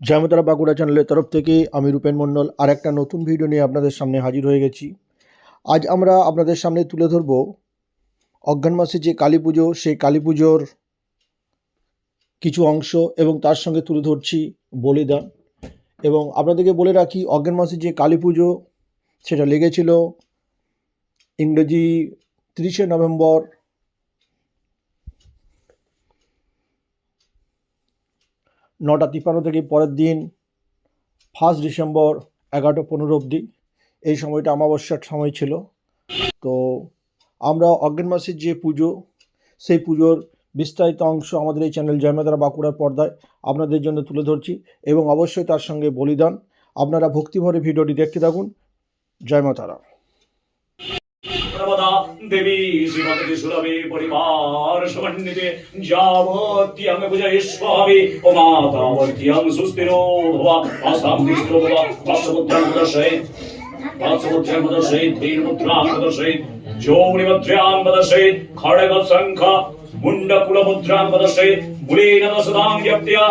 জয়মতারা বাঁকুড়া চ্যানেলের তরফ থেকে আমি রূপেন মণ্ডল আর একটা নতুন ভিডিও নিয়ে আপনাদের সামনে হাজির হয়ে গেছি। আজ আমরা আপনাদের সামনে তুলে ধরব অজ্ঞান মাসে যে কালী পুজো, সেই কালী পুজোর কিছু অংশ এবং তার সঙ্গে তুলে ধরছি বলিদান। এবং আপনাদেরকে বলে রাখি, অজ্ঞান মাসে যে কালী পুজো, সেটা লেগেছিল ইংরেজি তিরিশে নভেম্বর নটা তিপ্পান্ন থেকে পরের দিন ফার্স্ট ডিসেম্বর এগারোটা পনেরো অবধি। এই সময়টা অমাবস্যার সময় ছিল। তো আমরা অজ্ঞান মাসের যে পুজো, সেই পুজোর বিস্তারিত অংশ আমাদের এই চ্যানেল জয়মাতারা বাঁকুড়ার পর্দায় আপনাদের জন্য তুলে ধরছি এবং অবশ্যই তার সঙ্গে বলিদান। আপনারা ভক্তিভরে ভিডিওটি দেখতে থাকুন। জয়মাতারা দেবী শ্রীমতী সুরভি পরিবার সমন্বিতে যাবতীয়ং পূজয় স্বামী ও মাতা বর্তীয়ং সুস্থির ভবা, আস্তাম বিষ্ণু ভবা অষ্টমুদ্রাং প্রদর্শয়েত পাঁচমুদ্রাং প্রদর্শয়েত বীরমুদ্রাং প্রদর্শয়েত যৌনিমুদ্রাং প্রদর্শয়েত খড়গ শঙ্খ মুন্ডকুলমুদ্রাং পদশে মূলেন দশদাং যপ্তিয়া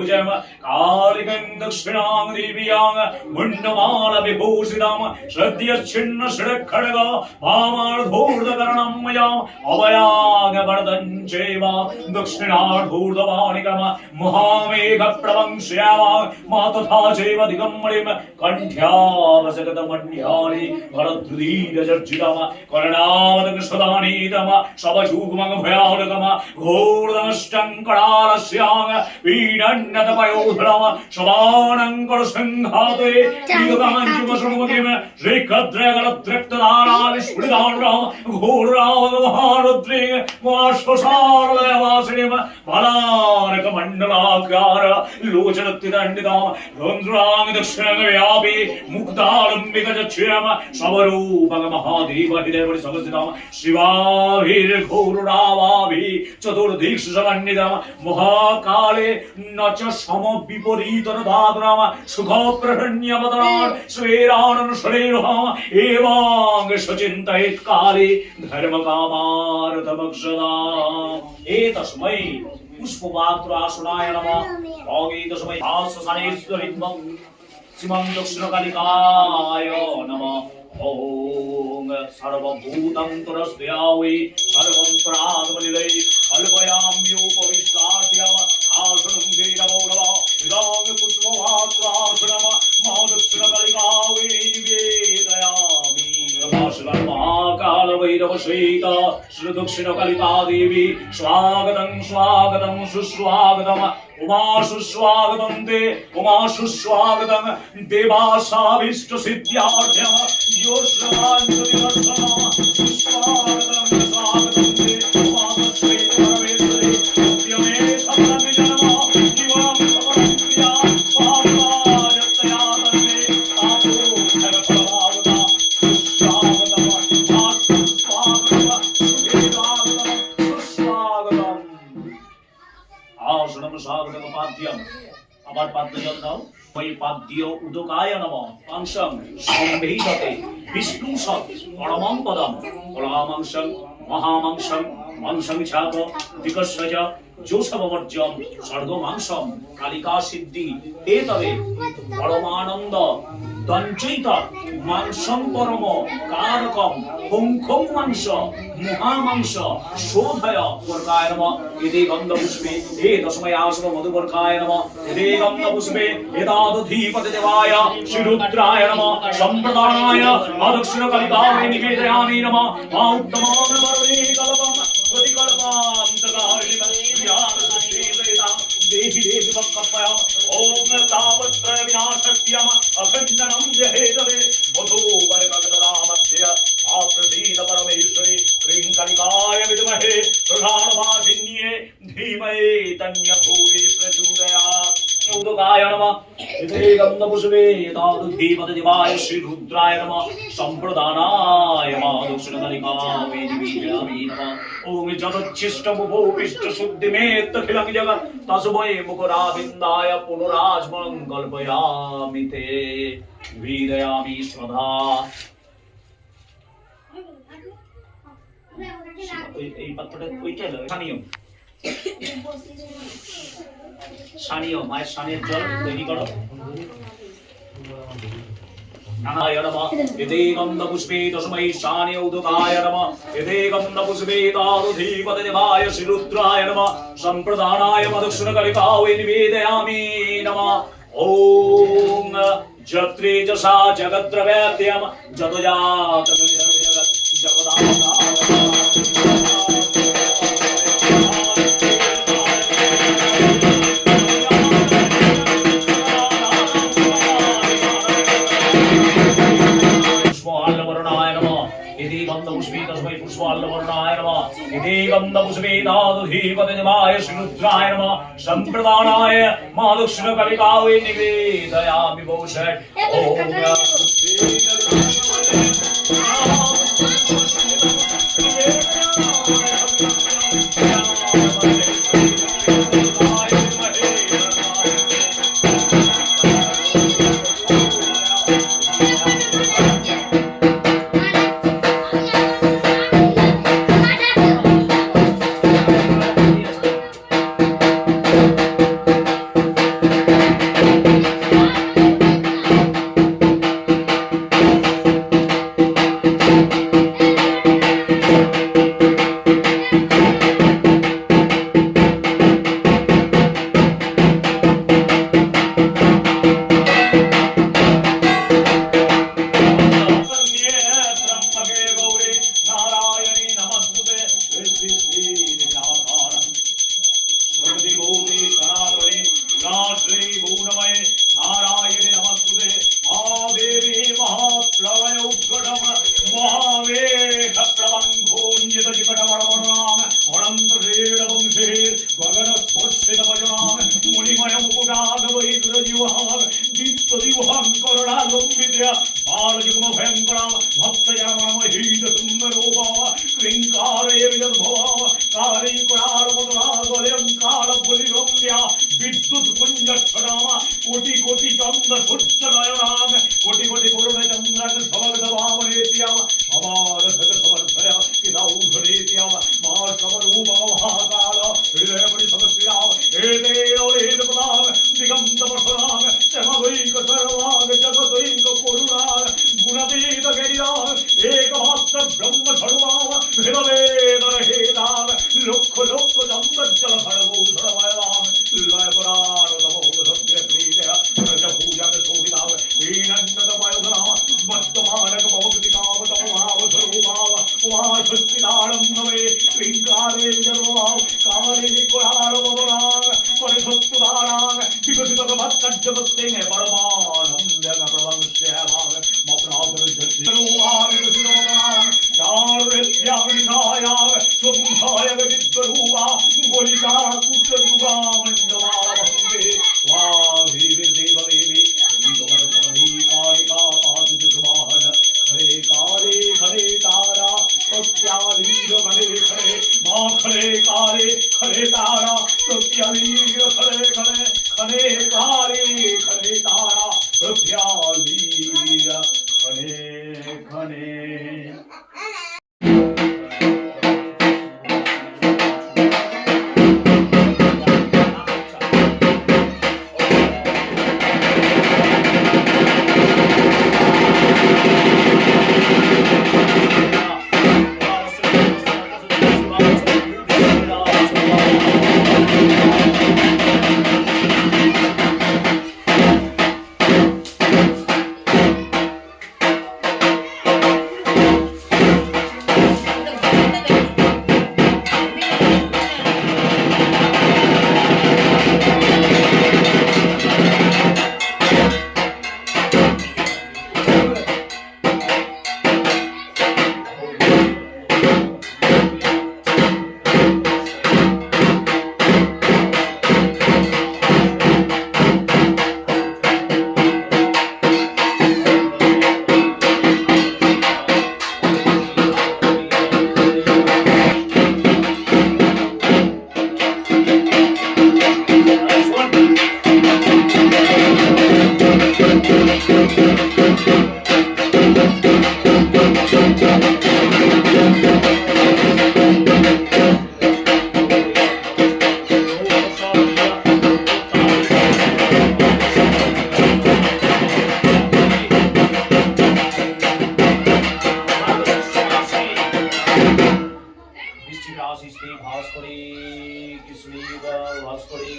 お邪魔 ദക്ഷിണാങ് ദിവ്യാങ് മുണ്ടമാല വിഭൂഷിതാം ശ്രദ്ധിയ ഛിന്ന ശിരഖടക പാമാർധൂർധകരണമയാം അവയാഗ വർദ്ധൻ ചെയ്വ ദക്ഷിണാർധൂർധവാണികമ മഹാമേഘ പ്രവംശ്യാവ മാ തഥാ ചെയ്വ ദിഗംബളിം കണ്ഠ്യാവസകത മണ്യാളി ഭരതൃതീരചർച്ചിതമ കരണാവത കൃഷ്ണദാനീതമ ശവശൂകുമംഗ ഭയാലുകമ ഘോർദമഷ്ടങ്കടാലസ്യാങ് വീണന്നത പയോധുരമ ശവാ ത്രികോണങ്കട സംഘാതേ യുഗമാഞ്ചുമ സമൂഹമ ശ്രീകദ്രകടത്രക്തധാരാവിസ്ഫുടിതാണരാമ ഘോരാവഹാരദ്രീ വാശ്വസാരലയവാസിനിമ പലാനക മണ്ഡലാകാര ലോചനത്തിരണ്ടിതാമ ധ്വന്ദ്രാമി ദക്ഷിണവ്യാപി മുക്താലംബിക ചക്ഷേമ സമരൂപക മഹാദേവ ഹിതേവടി സദസ്സിതാമ ശിവാഭിർ ഘോരുടാവാഭി ചതുർദീക്ഷ സമന്വിതാമ മഹാകാളേ നച്ച സമ വിപരീതനദാ മാധുരാമ സുഖപ്രഹണ്യമതാൻ ശ്രീരാണനുഷരേരുഹാമ ഏവാംഗ സ്വചിന്തയത്കാലേ ധർമ്മകാമാരഥഭക്ഷതാ ഏ തസ്മൈ പുഷ്പമാത്രാസുണായ നമ ഓഗേ തസ്മൈ ഭാസസനേശ്വരിത്മം শ্রীমন দক্ষিণকালিকায় নম ওং সর্বভূতন্তরস্তুয়াই সর্বন্ত্রাত্মলীলাই কল্পয়াম্যুপবিশ্বাস্যাম আসনম বীরমৌরব श्वेत श्रीदुक्षिणकलिता देवी स्वागतं स्वागतं सुस्वागतम् उमा सुस्वागतं ते उमा सुस्वागतं देवासाभीष्टसिद्ध्यार्थ्यं यो আসনম স্বাগতম পাদ্যম। আবার পাদ্য জল দাও। ওই পাদ্য উদকায় নম। পাংশং সম্ভেদতে বিষ্ণু সৎ পরমং পদম। মাংসং ছাপ কালিকা সিদ্ধি তে তবে পরমানন্দ দঞ্চৈত মাংসং পরম কারকম পুঙ্খং মাংস মহামাংস শোধয় বর্গায় নম এতে গন্ধ পুষ্পে হে দশময় আসব মধুবর্গায় নম এতে গন্ধ পুষ্পে এতাদধীপতি দেবায় শ্রীরুদ্রায় নম সম্প্রদানায় আদক্ষিণ কলিকায় নিবেদয়ামি নম মা উত্তমং কলপম প্রতিকল্পান্তকারিণী ओम तावत्र विनाशस्यम अखंडनम जहेदवे वधूपरिमगददामध्य आप्रसीद परमेश्वरे क्रीङ्कलिकाय विद्महे प्रधानवासिन्ये धीमहि तन्यभूरि प्रचोदयात्। उदकाय नमः। विधेगन्धपुष्पे तादुधीपतदिवाय श्रीरुद्राय नमः। सम्प्रदानाय मा दक्षिणकलिका वेदिवीयामि नमः শ্রীরুদ্রায় নম সম্প্রদানায় মা দক্ষিণকালিকামে দিবিজামি নম ওম জগচ্ছিষ্টমুপোপিষ্ট শুদ্ধিমেত্তখিলং জগৎ। তস্मै মুকুরাবিন্দায় পুনরাজমং কল্পয়ামি তে বিদয়ামি শ্রদ্ধা। এই পাত্রটা ওইটা হলো স্থানীয় স্থানীয় মায়ের স্থানীয় জল তৈরি করো। नानाय नमः यदे गन्धपुष्पे दशमै शाने उदकाय नमः यदे गन्धपुष्पे दारुधीपतिदेवाय श्रीरुद्राय नमः सम्प्रदानाय मदक्षिणकलिकावै निवेदयामि नमः ॐ जत्रे जसा जगत्रवेद्यं जगजातमिदं जगत् जगदाः नमः इति गन्धपुष्पे तादुधीपतिनिमाय श्रीरुद्राय नमः सम्प्रदानाय मादुष्णकलिकावै निवेदयामि भूषट् ब्रह्मके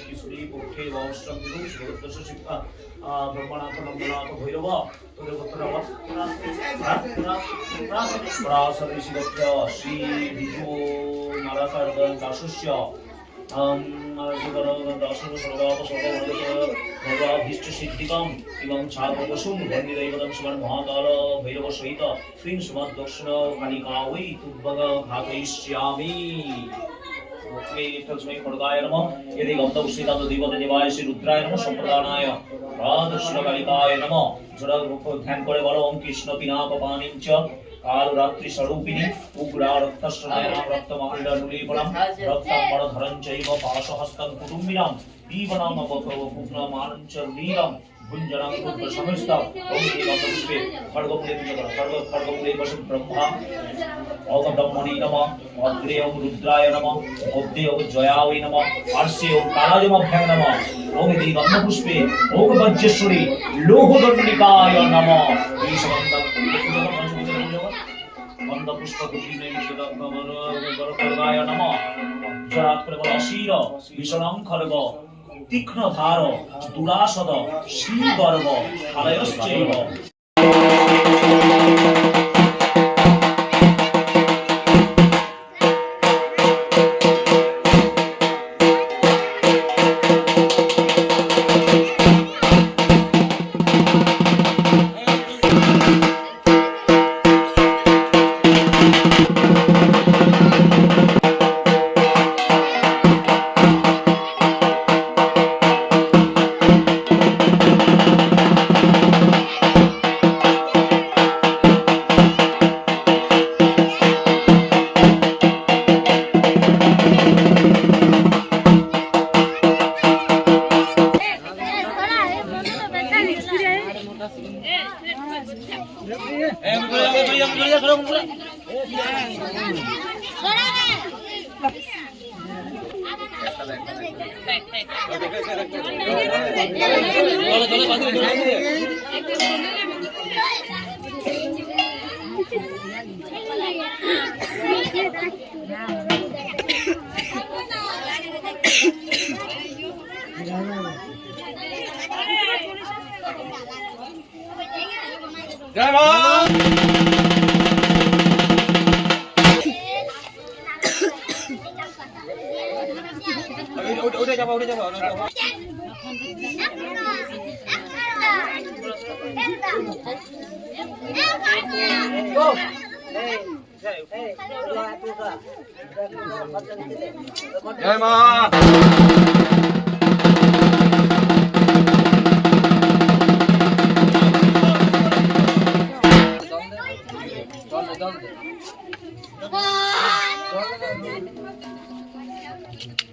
কৃষ্ণী পক্ষে বংশম বিরু সুরদ্দশ শিক্ষা ব্রহ্মনাথ নন্দনাথ ভৈরব তোদের পুত্র পরাশরি শিরত্য শ্রী বিজু নারাকার দাসস্য দর্শন সর্বাভীষ্ট সিদ্ধিকম এবং ছাপকুসুম বন্দিদৈবতম শিবান মহাকাল ভৈরব সহিত শ্রীং সুমদ তুব্বগ ঘাতয়িষ্যামি ఓకే విఠలస్మై కొడదాయ నమ ఇది గౌతమ శ్రీకాంత దేవత నివాయ శ్రీ రుద్రాయ నమ సంప్రదానాయ రాధృష్ణ নীলম ভুঞ্জনাম রুদ্র সমস্তম ওম শ্রী গন্ধপুষ্পে খড়গপুরে খড়গ খড়গপুরে বসু ব্রহ্মা। ওম ব্রহ্মণি নম, অগ্রে ওম রুদ্রায় নম অব্দে ওম জয়াওই নম, পার্শ্বে ওম কালাজমভ্যাং নম ওম দি গন্ধপুষ্পে ওম বজ্রেশ্বরী লোহদণ্ডিকায় নম। এই সমন্তম গন্ধপুষ্প ধার দুরাসদ শ্রীগর্ভ জরাত করে বল অশীর ভীষণং খর্গ তীক্ষ্ণ ধার দুরাসদ শ্রী গর্ব আলয়শ্চৈব উঠে যাব উঠে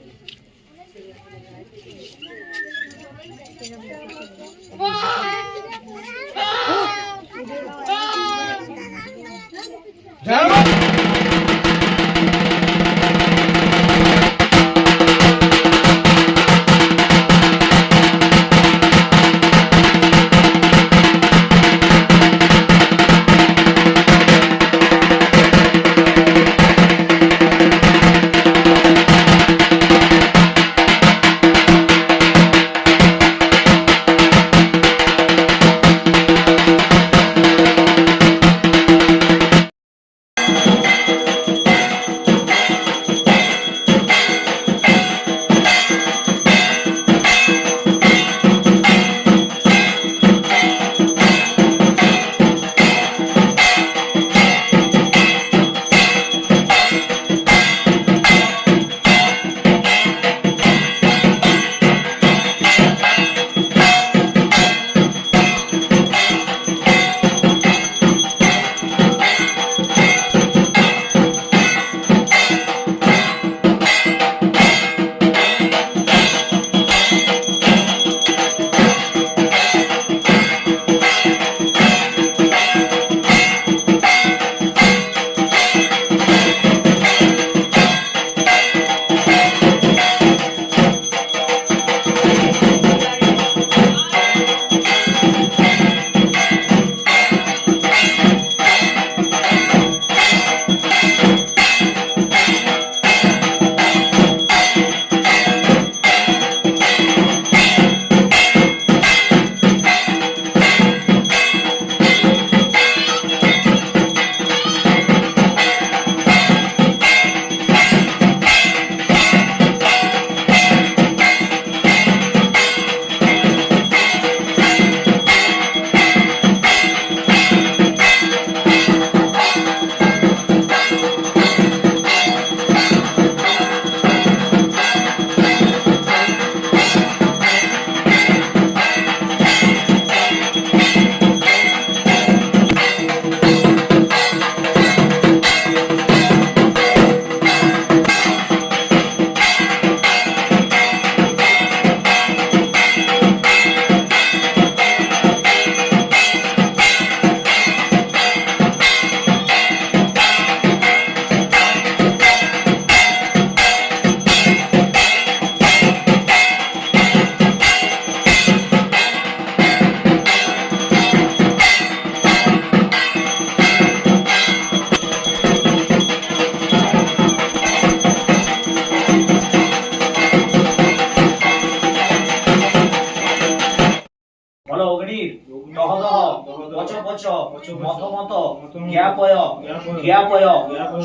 জ্ঞাপয়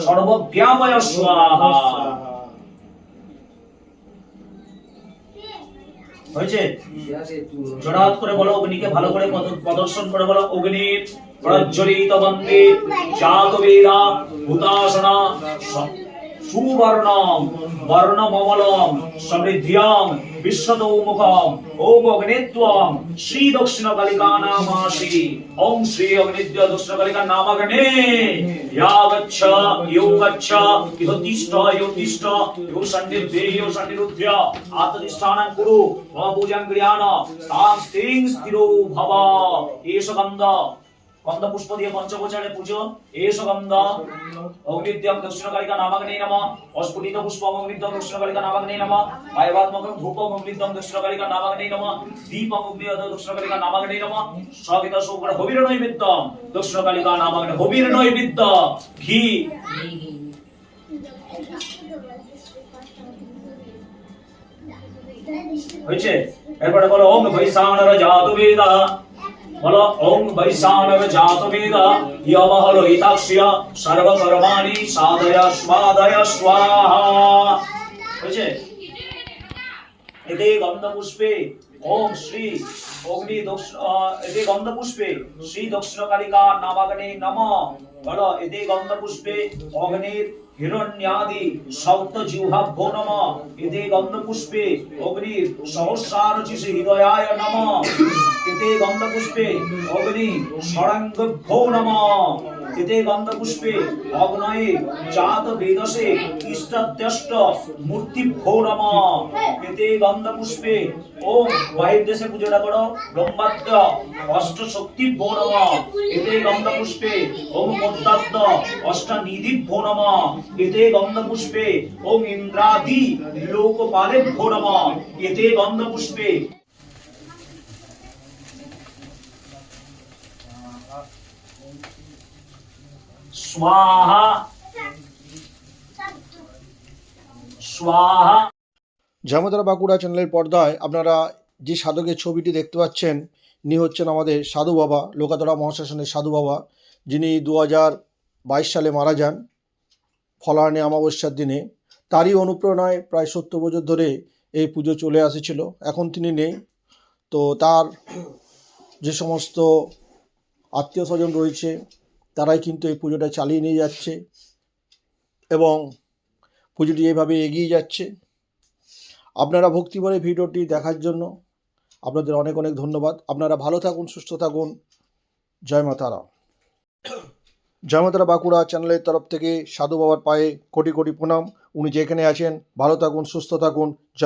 সর্বজ্ঞাপয় স্বাহা। হয়েছে? জড়াত করে বলো, অগ্নিকে ভালো করে প্রদর্শন করে বলো, অগ্নির প্রজ্জ্বলিত বন্দে জাত বেদা ভূতাসনা সুবর্ণম, বর্ণমমলম, সমৃদ্ধিয়াম বিশ্বতৌমুখম ওম অগ্নিত্বম শ্রী দক্ষিণ কালিকা নামাসি ওম শ্রী অগ্নিদ্য দক্ষিণ কালিকা নামাগ্নে ইয়া গচ্ছ ইয়ো গচ্ছ ইহ তিষ্ঠ ইহ তিষ্ঠ ইহ সন্নির্ভে আত্মনিষ্ঠানং কুরু মম পূজাং ক্রিয়ান তাং স্তিং স্থিরো ভব। এষ গন্ধ। গন্ধ পুষ্প দিয়ে পঞ্চগোচরে পুজো। এষ গন্ধ। অগ্নিদ্যম দক্ষিণকালিকা নামাগ্নে নম। অস্ফুটিত পুষ্পম অগ্নিদ্যম দক্ষিণকালিকা নামাগ্নে নম। আয়বাত্মকম ধূপম অগ্নিদ্যম দক্ষিণকালিকা নামাগ্নে নম। দীপম অগ্নিদ্যম দক্ষিণকালিকা নামাগ্নে নম। সবিত শুক্র হবির নৈবেদ্যম দক্ষিণকালিকা নামাগ্নে হবির নৈবেদ্য ঘি। হয়েছে? এরপরে বলো, ওম বৈশানর জাতু বেদা। জাতু বেদা ইয়ম হলো ইতাক্ষ্য সর্বকর্মাণি সাধয় স্বাদয় স্বাহা হয়েছে এতে গন্ধ পুষ্পে ওম শ্রী অগ্নি দক্ষিণ এতে গন্ধপুষ্পে শ্রী দক্ষিণ কালিকা নামাগণে নম বল এতে গন্ধপুষ্পে অগ্নির হিরণ্যাদি সপ্ত জিহ্বাভ্যো নম এতে গন্ধপুষ্পে অগ্নির সহস্রারচিষে হৃদয়ায় নম এতে গন্ধপুষ্পে অগ্নি ষড়াঙ্গভ্যো নম এতে গন্ধপুষ্পে, অগ্নয়ে, জাত বেদসে ইষ্টাদ্যষ্ট মূর্তিভ্যো নম এতে গন্ধপুষ্পে, ওম বাহির দেশে পুজোটা করো ব্রহ্মাদ্য অষ্ট শক্তি ভো নম এতে গন্ধপুষ্পে, ওম মদ্দাদ্য অষ্টানিধি ভো নম এতে গন্ধপুষ্পে, ওম ইন্দ্রাদি লোকপালে ভো নম এতে গন্ধপুষ্পে স্বাহা। বাঁকুড়া চ্যানেলের পর্দায় আপনারা যে সাধকের ছবিটি দেখতে পাচ্ছেন, ইনি হচ্ছেন আমাদের সাধু বাবা, লোকাতরা মহাশাসনের সাধু বাবা, যিনি দু হাজার বাইশ সালে মারা যান ফলাহানি অমাবস্যার দিনে। তারই অনুপ্রেরণায় প্রায় সত্তর বছর ধরে এই পুজো চলে আসেছিল, এখন তিনি নেই। তো তার যে সমস্ত আত্মীয় স্বজন রয়েছে তারাই কিন্তু এই পুজোটা চালিয়ে নিয়ে যাচ্ছে এবং পুজোটি এভাবে এগিয়ে যাচ্ছে। আপনারা ভক্তিভরে ভিডিওটি দেখার জন্য আপনাদের অনেক অনেক ধন্যবাদ। আপনারা ভালো থাকুন, সুস্থ থাকুন। জয় মাতারা জয় মাতারা বাঁকুড়া চ্যানেলের তরফ থেকে সাধু বাবার পায়ে কোটি কোটি প্রণাম। উনি যেখানে আছেন, ভালো থাকুন, সুস্থ থাকুন। জয়